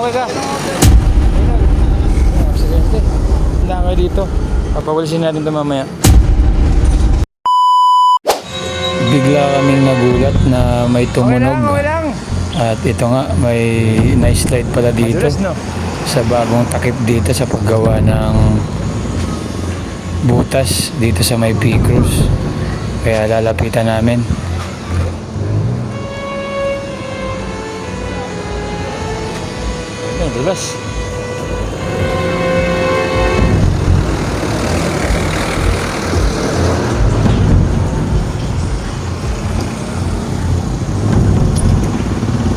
okay ka. Aksidente. Hindi kayo dito. Papawalisin natin ito mamaya. Bigla kaming nagulat na may tumunog. lang. At ito nga, may nice slide pala dito. Sa bagong takip dito sa paggawa ng butas dito sa may P-Cruise. Kaya lalapitan namin. Dulas.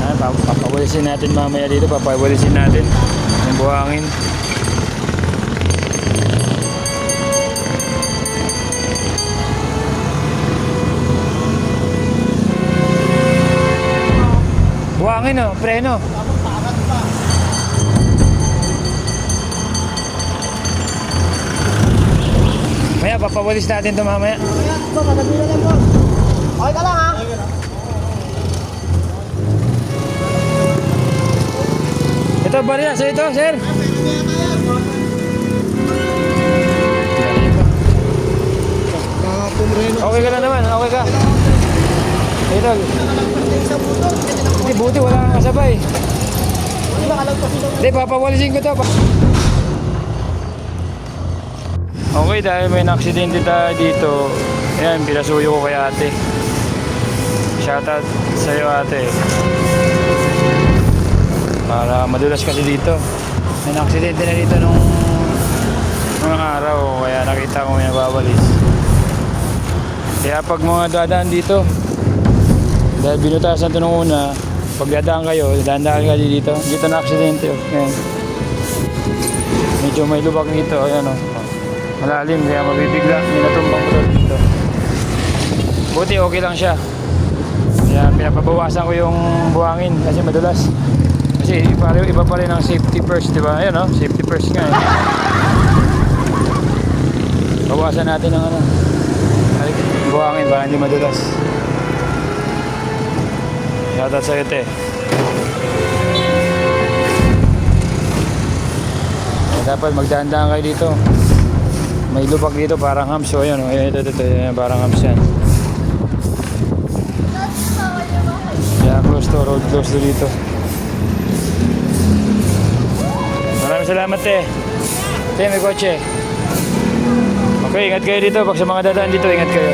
Ah, pap- papawalisin natin mamaya dito, papawalisin natin yung buhangin. Buhangin oh, preno. Maya, papawalis natin ito mamaya. Okay ka lang ha? Ito, barya, sa ito, sir. Okay ka na naman, okay ka. Ito, hindi buti, wala kang kasabay. Hindi papawalisin ko to. Okay, dahil may naksidente tayo dito, ayan, pinasuyo ko kay ate. Shoutout sa'yo ate. Para madulas kasi dito. May naksidente na dito nung mga araw, kaya nakita ko may nababalis. Kaya pag mga dadaan dito, dahil binutasan ito nung una, pag dadaan kayo, dadaan kayo dito, dito na aksidente. Oh. Ayan. Medyo may lubak dito, ayan o. Malalim, kaya mabibigla. May natumbang motor dito. Buti okay lang siya. Kaya pinapabawasan ko yung buhangin kasi madulas. Kasi iba, iba pa rin ang safety first, di ba? Ayan o, safety first nga eh. Bawasan natin ang ano. Buhangin para hindi madulas. Shoutout sa'yo, te. Dapat magdaan-daan kayo dito. May lubak dito parang hams. So, ayan, oh, ito, ito, ito, parang hams yan. Kaya close to, road close to dito. Maraming salamat, te. Te, may kotse. Okay, ingat kayo dito. Pag sa mga dadaan dito, ingat kayo.